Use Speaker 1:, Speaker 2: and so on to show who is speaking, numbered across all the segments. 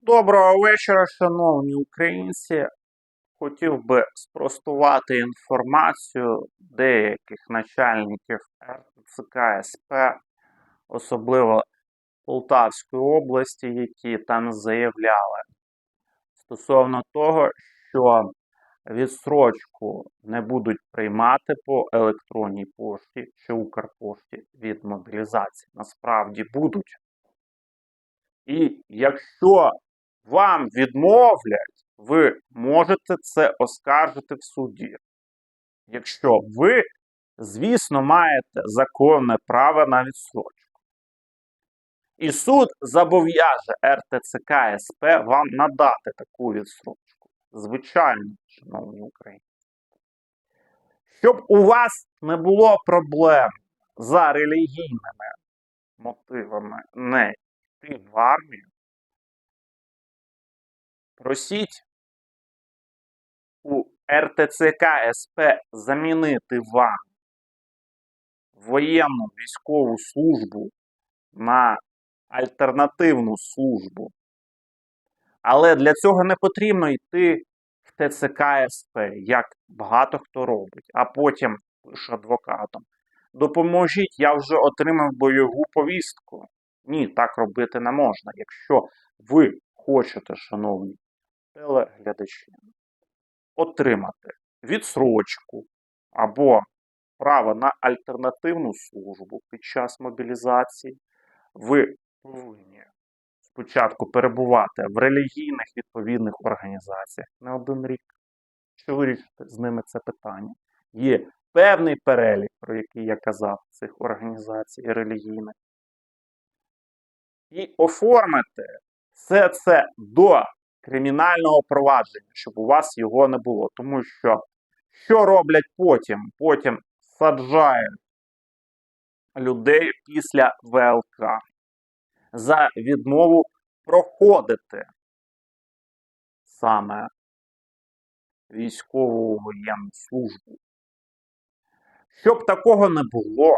Speaker 1: Доброго вечора, шановні українці. Хотів би спростувати інформацію деяких начальників РЦК СП, особливо Полтавської області, які там заявляли стосовно того, що відсрочку не будуть приймати по електронній пошті чи Укрпошті від мобілізації. Насправді будуть. І якщо вам відмовлять, ви можете це оскаржити в суді. Якщо ви, звісно, маєте законне право на відсрочку. І суд зобов'яже РТЦК СП вам надати таку відсрочку. Звичайно, шановні українці. Щоб у вас не було проблем за релігійними мотивами не йти в армію, просіть у РТЦК СП замінити вам воєнну військову службу на альтернативну службу. Але для цього не потрібно йти в ТЦК СП, як багато хто робить, а потім лише адвокатом. Допоможіть, я вже отримав бойову повістку. Ні, так робити не можна. Якщо ви хочете, шановні телеглядачі, отримати відсрочку або право на альтернативну службу під час мобілізації, ви повинні спочатку перебувати в релігійних відповідних організаціях не один рік, що вирішити з ними це питання. Є певний перелік, про який я казав, цих організацій релігійних. І оформити все це до кримінального провадження, щоб у вас його не було. Тому що що роблять потім? Потім саджають людей після ВЛК за відмову проходити саме військову воєнну службу. Щоб такого не було,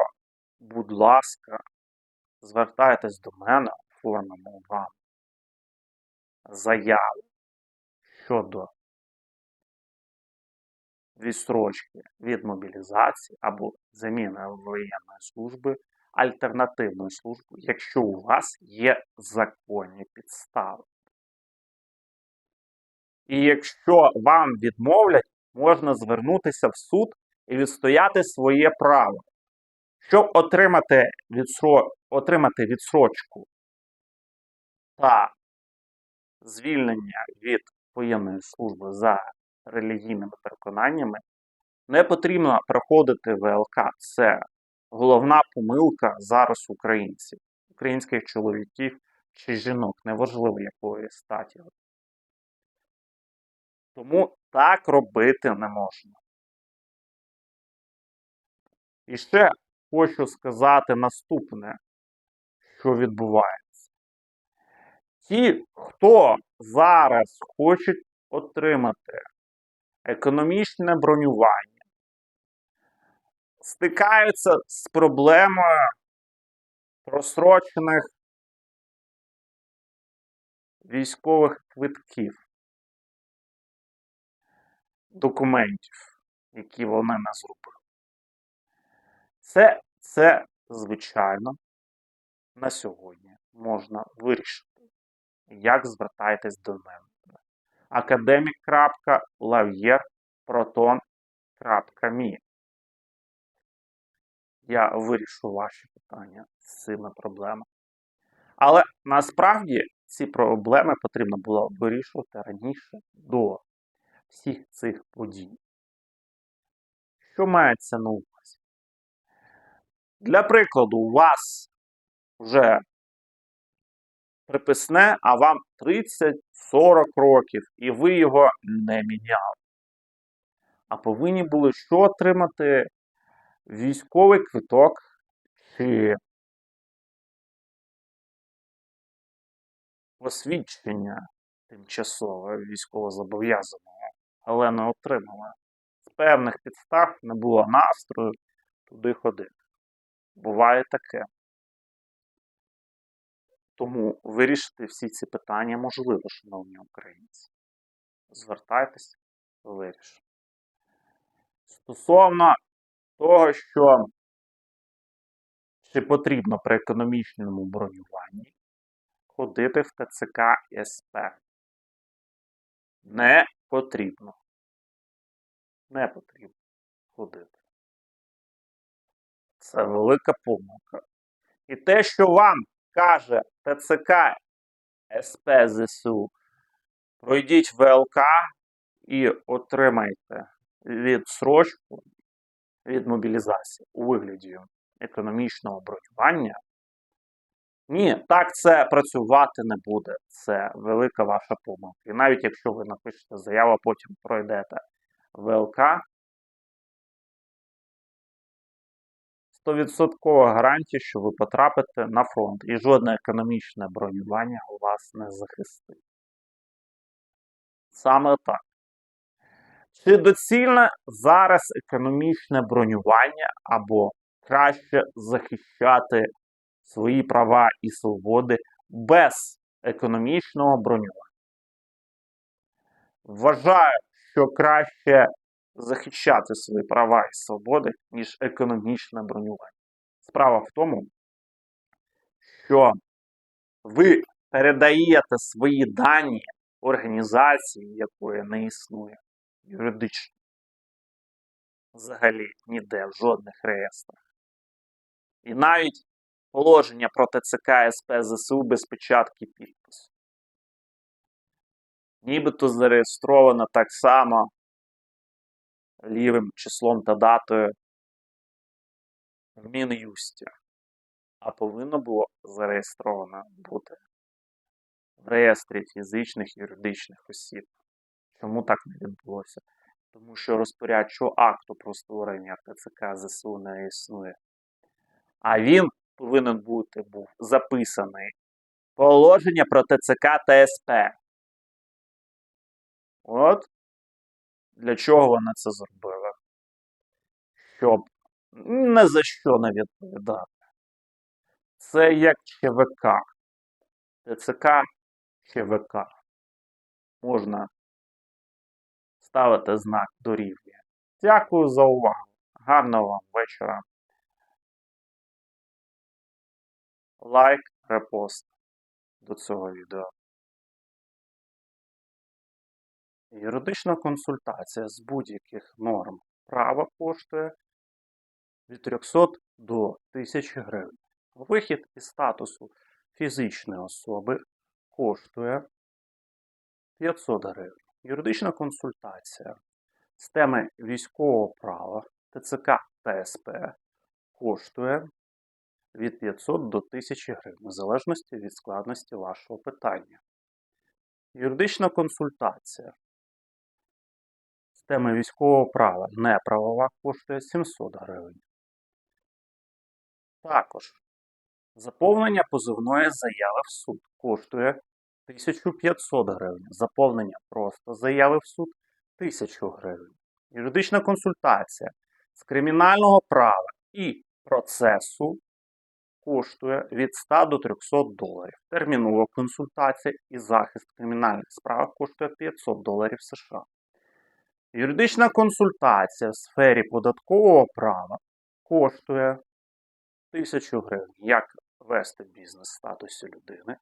Speaker 1: будь ласка, звертайтесь до мене, оформимо вам заяву щодо відстрочки від мобілізації або заміни воєнної служби альтернативною службою, якщо у вас є законні підстави. І якщо вам відмовлять, можна звернутися в суд і відстояти своє право. Щоб отримати, відсро... отримати відсрочку та звільнення від воєнної служби за релігійними переконаннями, не потрібно проходити ВЛК. Це головна помилка зараз українців, українських чоловіків чи жінок, неважливо якої статі. Тому так робити не можна. І ще хочу сказати наступне, що відбувається. Ті, хто зараз хочуть отримати економічне бронювання, стикаються з проблемою просрочених військових квитків, документів, які вони не зробили. Це, це, звичайно, на сьогодні можна вирішити. Як звертайтесь до мене? academic.lavierproton.me Я вирішу ваші питання з цими проблемами. Але насправді ці проблеми потрібно було вирішувати раніше до всіх цих подій. Що мається на увазі? Для прикладу, у вас вже приписне, а вам 30-40 років, і ви його не міняли. А повинні були що отримати військовий квиток чи посвідчення тимчасове військовозобов'язаного, але не отримали. З певних підстав не було настрою туди ходити. Буває таке. Тому вирішити всі ці питання можливо, шановні українці. Звертайтесь, вирішимо. Стосовно того, що чи потрібно при економічному бронюванні ходити в ТЦК СП. Не потрібно. Не потрібно ходити. Це велика помилка. І те, що вам каже ТЦК СП ЗСУ, пройдіть ВЛК і отримайте відсрочку від мобілізації у вигляді економічного бронювання. Ні, так це працювати не буде. Це велика ваша помилка. І навіть якщо ви напишете заяву, потім пройдете ВЛК, 100% гарантія, що ви потрапите на фронт, і жодне економічне бронювання вас не захистить. Саме так. Чи доцільне зараз економічне бронювання або краще захищати свої права і свободи без економічного бронювання? Вважаю, що краще захищати свої права і свободи, ніж економічне бронювання. Справа в тому, що ви передаєте свої дані організації, якої не існує юридично. Взагалі ніде в жодних реєстрах. І навіть положення про ТЦК СП ЗСУ без печатки підпису. Нібито зареєстровано так само лівим числом та датою в Мін'юсті. А повинно було зареєстровано бути в реєстрі фізичних і юридичних осіб. Чому так не відбулося? Тому що розпорядчого акту про створення ТЦК ЗСУ не існує. А він повинен бути був записаний положення про ТЦК та СП. От для чого вона це зробила? Щоб не за що не відповідати. Це як ЧВК. ТЦК ЧВК. Можна ставити знак дорівнює. Дякую за увагу. Гарного вам вечора. Лайк, репост до цього відео. Юридична консультація з будь-яких норм права коштує від 300 до 1000 гривень. Вихід із статусу фізичної особи коштує 500 гривень. Юридична консультація з теми військового права ТЦК та СП коштує від 500 до 1000 гривень, в залежності від складності вашого питання. Юридична консультація з теми військового права неправова коштує 700 гривень. Також заповнення позовної заяви в суд коштує 1500 гривень. Заповнення просто заяви в суд 1000 гривень. Юридична консультація з кримінального права і процесу коштує від 100 до 300 доларів. Термінова консультація і захист кримінальних справах коштує 500 доларів США. Юридична консультація в сфері податкового права коштує 1000 гривень. Як вести бізнес в статусі людини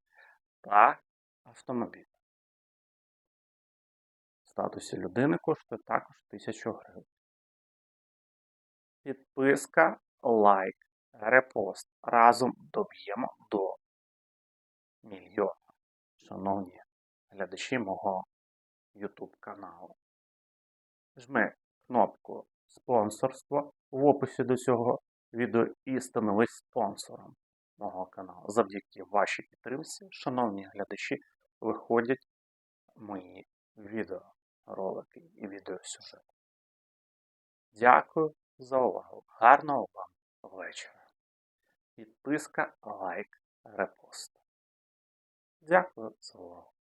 Speaker 1: та автомобіль. В статусі людини коштує також 1000 гривень. Підписка, лайк, репост. Разом доб'ємо до мільйона. Шановні глядачі мого YouTube каналу. Жми кнопку спонсорство в описі до цього відео і становись спонсором мого каналу. Завдяки вашій підтримці, шановні глядачі, виходять мої відеоролики і відеосюжети. Дякую за увагу. Гарного вам вечора. Підписка, лайк, репост. Дякую за увагу.